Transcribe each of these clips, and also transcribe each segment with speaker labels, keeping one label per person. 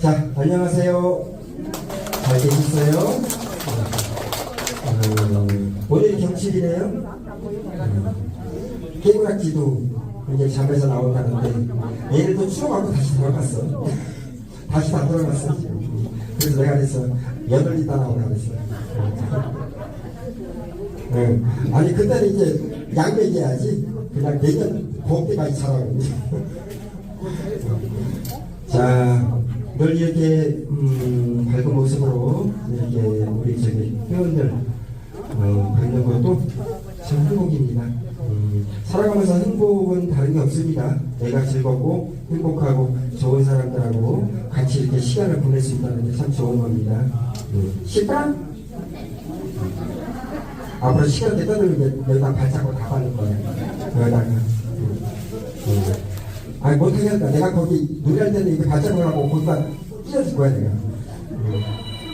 Speaker 1: 자, 안녕하세요. 잘 계셨어요? 음, 오늘 경칩이네요. 음, 깨물악지도 이제 잠에서 나온다는데 얘를 추워갖고 다시 돌아갔어. 다시 다 돌아갔어. 그래서 내가 그랬어. 여덟 있다 나오라 그랬어. 응. 아니 그때는 이제 양 먹여야지. 그냥 내년 봄 때까지 자라고. 자, 늘 이렇게 음, 밝은 모습으로 이렇게 우리 저기 회원들 어, 뵙는 것도 참 행복입니다. 음, 살아가면서 행복은 다른 게 없습니다. 내가 즐겁고 행복하고 좋은 사람들하고 같이 이렇게 시간을 보낼 수 있다는 게 참 좋은 겁니다. 음, 싫다? 앞으로 시간 되다 보면 여기다 발자국 다 받는 거야. 여기다가. 아니 못하겠다. 내가 거기 노래할 때는 이렇게 발작을 하고 거기다 찢어줄 거야 내가. 음.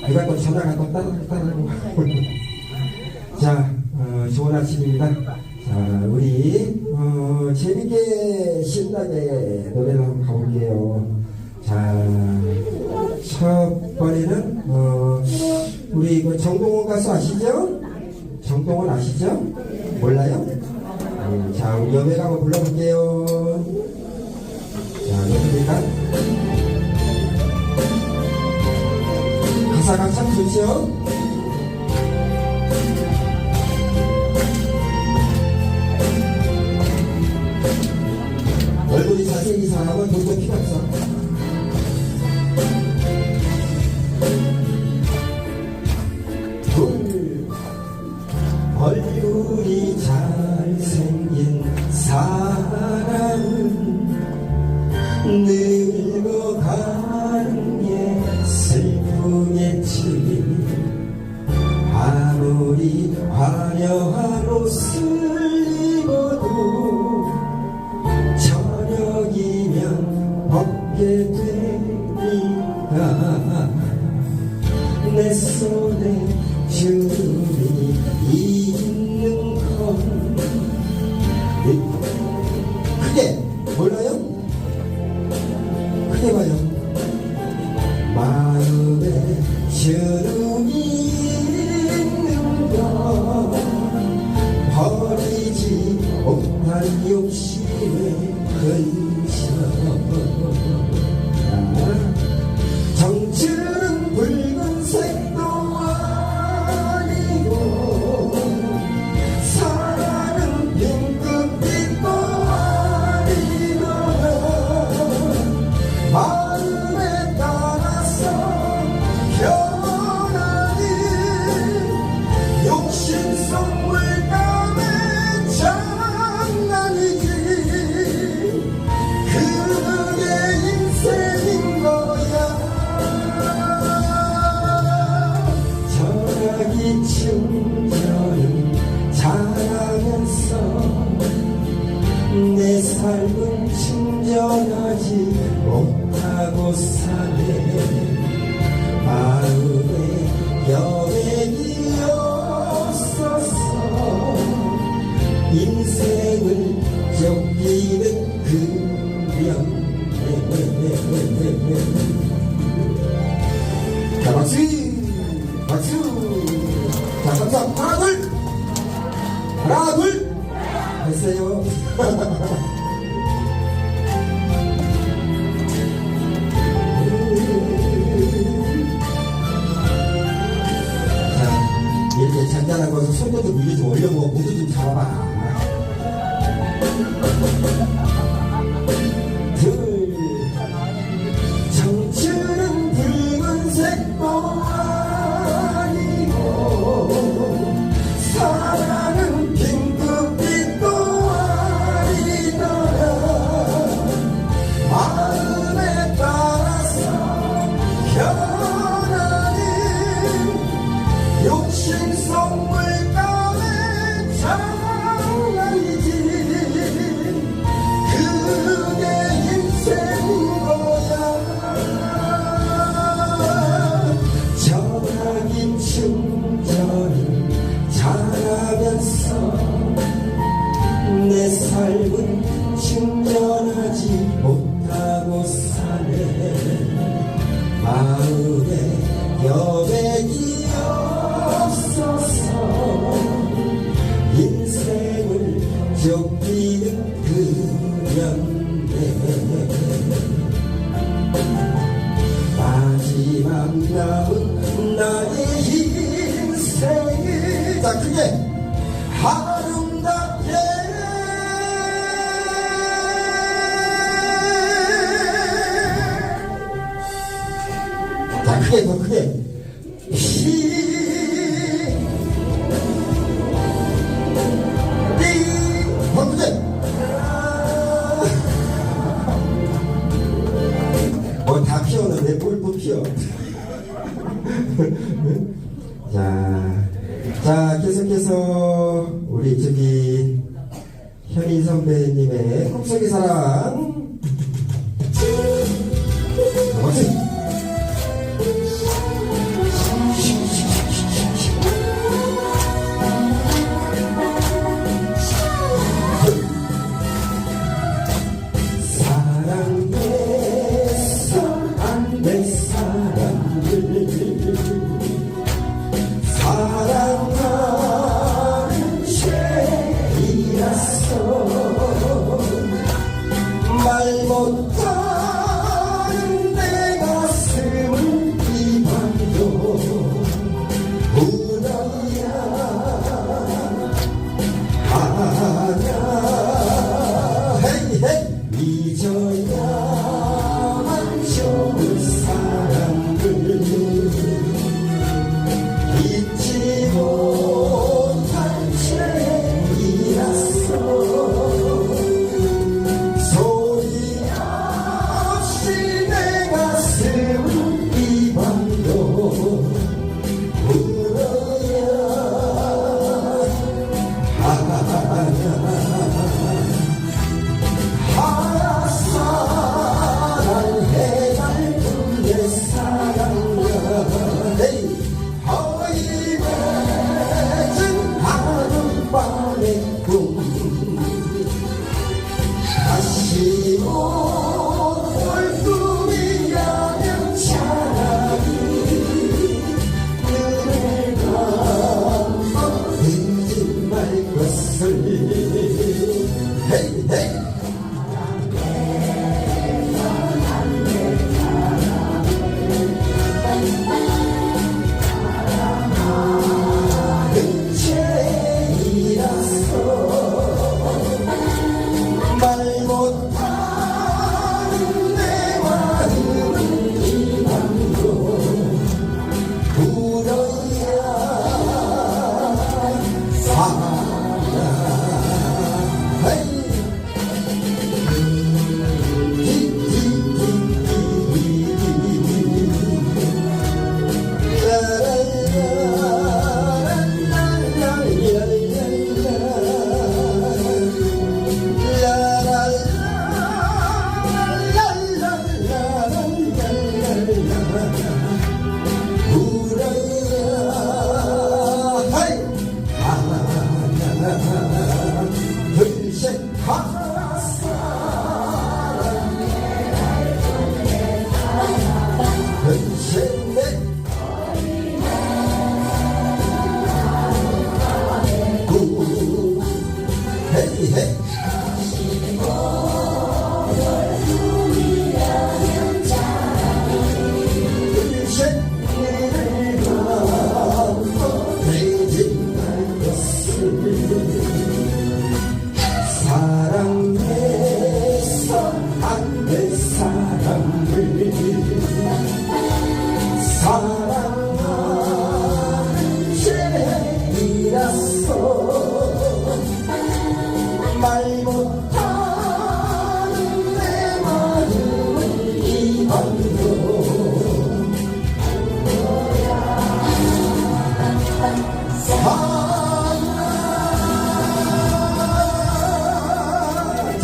Speaker 1: 내가 또 전화가 또 따르고 따르고. 자, 어, 좋은 아침입니다. 자, 우리 어, 재밌게 신나게 노래를 한번 가볼게요. 자, 첫 번에는 어, 우리 그 정동원 가수 아시죠? 정동원 아시죠? 몰라요? 음, 자, 우리 여배가 한번 불러볼게요. 자, 됩니까? 가사가 참 좋죠? 얼굴이 잘생긴 사람은 돈도 필요 없어. 둘, 얼굴이 잘생긴 사람은 Deus. 하나 둘 됐어요. 자 이렇게 잔잔한 것을 손도 좀 위로 좀 올려보고 무도 좀 잡아봐 종비는 그녀인데 마지막 남은 나의 인생을. 자 크게. 자, 자 계속해서 우리 저기 현희 선배님의 꿈속의 사랑. Allen Mode.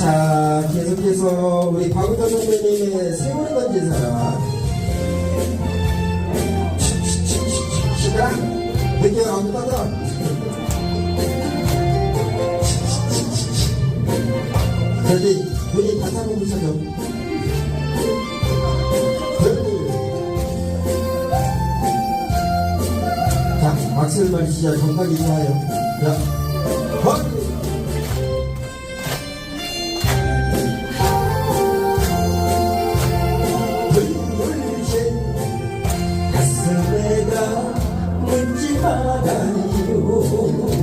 Speaker 1: 자, 계속해서 우리 박은도 선배님의 세월의 건진 사람. 시작! 느껴 안 받아. 그런데 우리 다시 한번 보세요. 박수를 마시자 정박이 좋아요. 야. 바다요.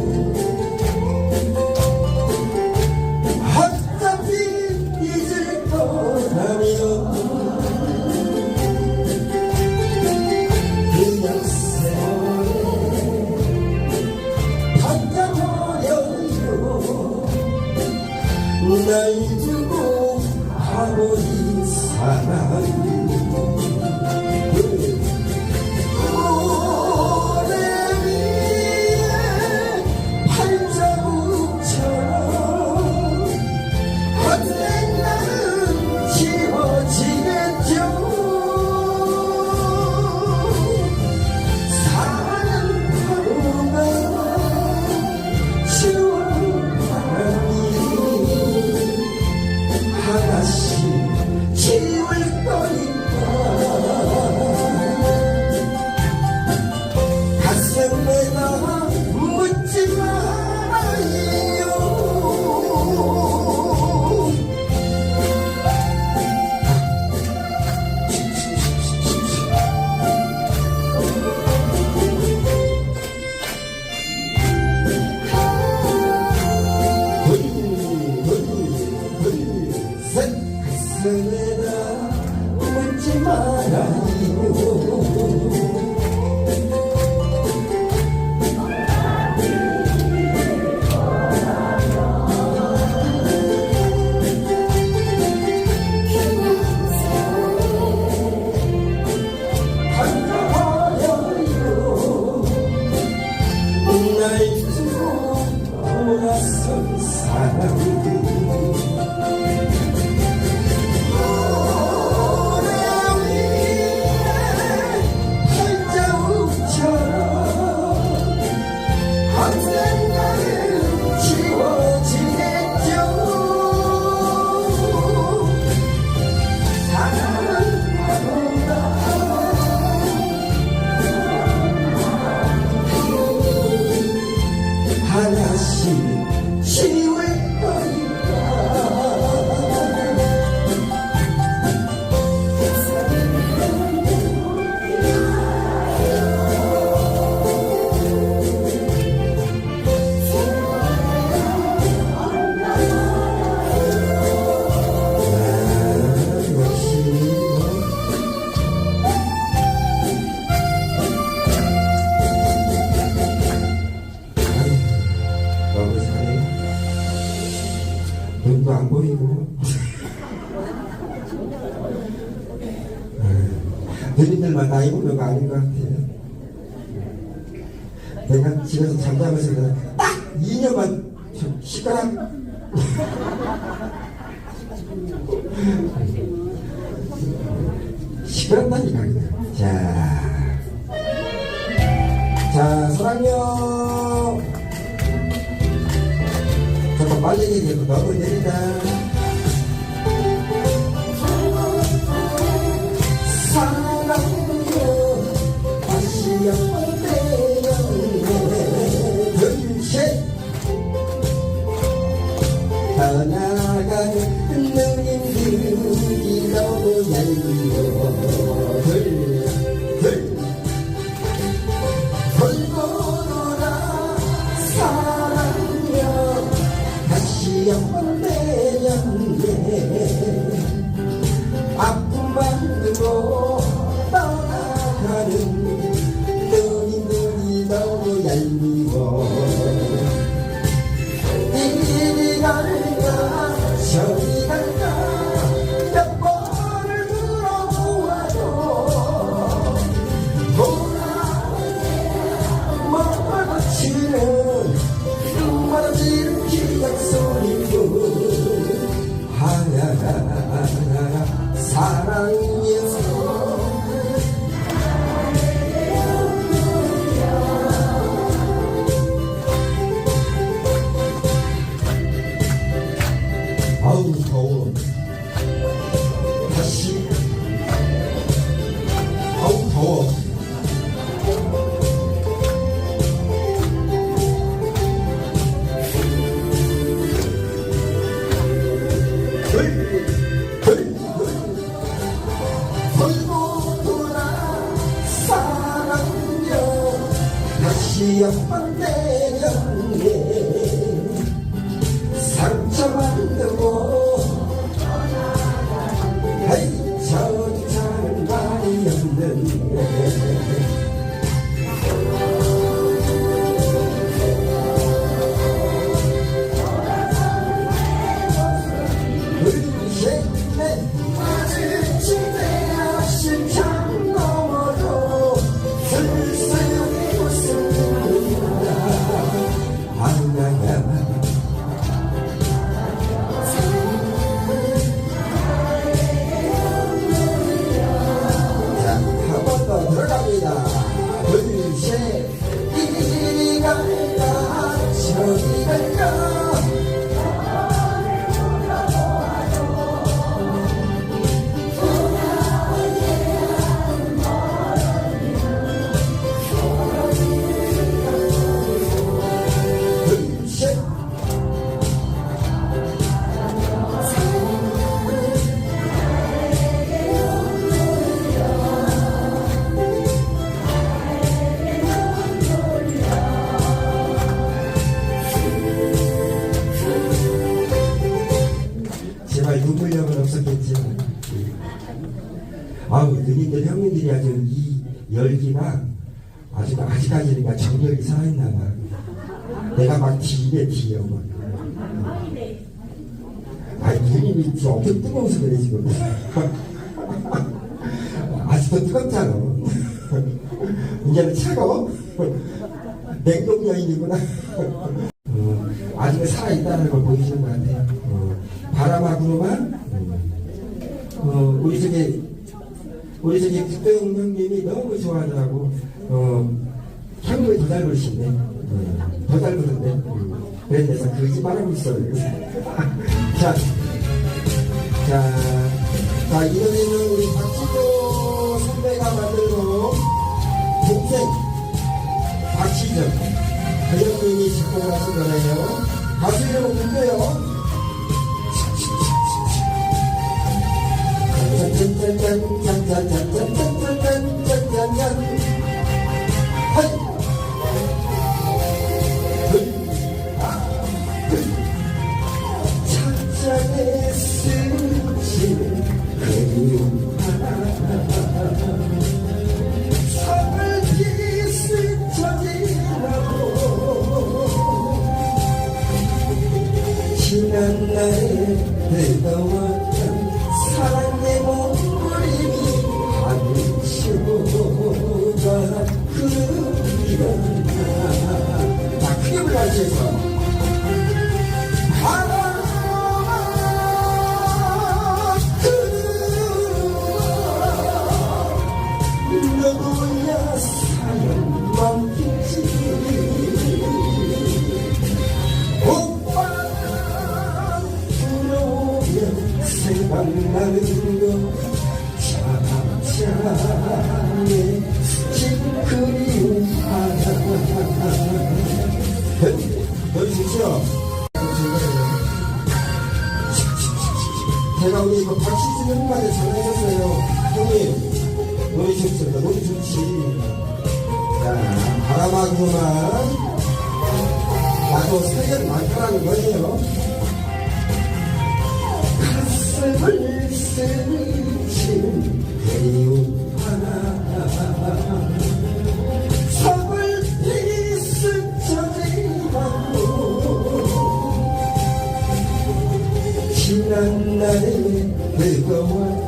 Speaker 1: 나이 먹는 거 아닌 것 같아요. 내가 집에서 잠자면서 그냥 딱 2년만 좀 시끄럽. 시끄럽다니까. 자. 자, 사랑요. 잠깐 빨리 얘기해. 너무 내리다. bella, más 아우 누님들 형님들이 아주 이 열기나 아주 아직까지는 그냥 정열이 살아있나 봐 내가 막 뒤에 뒤에 막. 아니 누님이 지금 엄청 뜨거워서 그래 지금. 아직도 뜨겁잖아. 이제는 차가워? 냉동 여인이구나. 어, 아직은 살아있다는 걸 보여주는 것 같아요. 어, 바람하고만, 어, 우리 저기, 우리 저기 국도영 형님이 너무 좋아하더라고. 어, 향물이 더잘 부르신데, 어, 더. 음, 그래서 그러지 말하고 있어요. 자, 자, 자, 이 노래는 우리 박지도 선배가 만들고, 동생, 박시정. 배영님이 작곡을 하신 거네요. 이름은 누구예요? chân chân chân chân chân chân chân chân chân chân chân chân 차차에 스친 그리움 하나 좋죠? 제가 우리 이거 박시준 형님한테 전화했었어요 형님 노래 좋습니다 노래 좋지 자 바람하고만 나도 세계는 많다라는 거예요. We it will away.